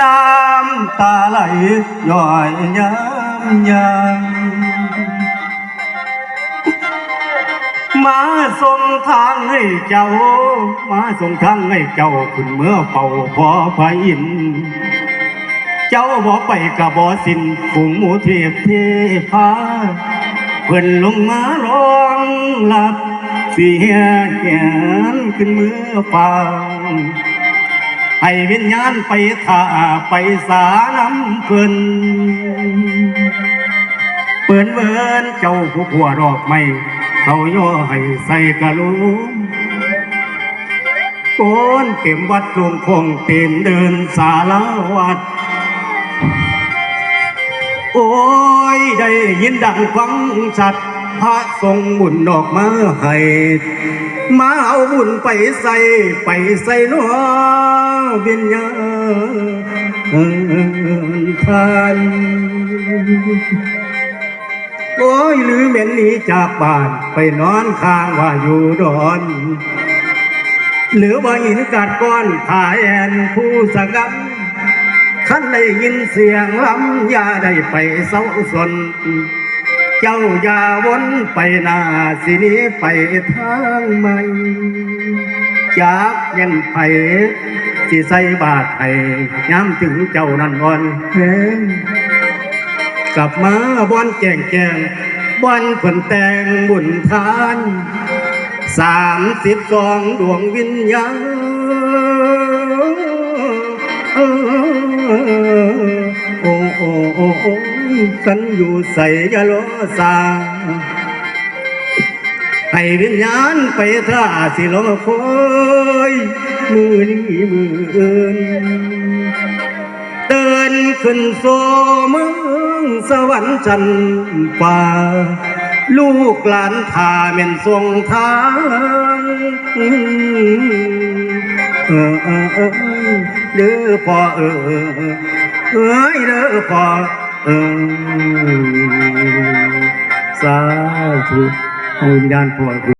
น้ำตาไหลย่อยย้ำยังมาส่งทางให้เจ้า มาส่งทางให้เจ้าขึ้นเมื่อเป่าพอพระอิน เจ้าบอกไปกับบ่สินฝูงหมูเทียบเทพาเพิ่นลงมาร้องหลับเสียแขนขึ้นเมื่อฟัง ให้วิญญาณไปท่าไปสาน้ำเพิ่นเปินเวินเจ้าผู้ผัวดอกไม้เขาย่อให้ใส่กะลุมโกนเต็มวัดรวงคงเต็มเดินสาลาวัด โอ้ยได้ยินดังฟังชัด พระทรงบุญดอกมาให้มาเอาบุญไปใส่ไปใส่นัววิญญาณทานโอ้ยหรือเหม็นหนีจากบ้านไปนอนข้างว่าอยู่ดอนหรือว่าหินกัดก้อนถ่ายแอนผู้สกัมขันได้ยินเสียงลำยาได้ไปเศร้าสน เจ้าอย่าวนไปหน้าสิหนี้ไปทางใหม่จากเย็นไผสิใส่บาทให้ย้ำถึงเจ้านั่นอ่อนแห้งกลับมาบอนแจงแจงบอนผลแต่งบุญทานสามสิบสองดวงวิญญาณโอ้โอ้โอ้ กันอยู่ใส่ยาโลสาให้วิญญาณไปท่าสิลงคอยมือนี้มืออื่นเดินขึ้นโซเมืองสวรรค์จันทร์ฟ้าลูกหลานทาเม่นทรงทางเออเออเออเด้อพ่อเออเอ้ยเด้อพ่อ เออสาธุให้วิญญาณพ่อ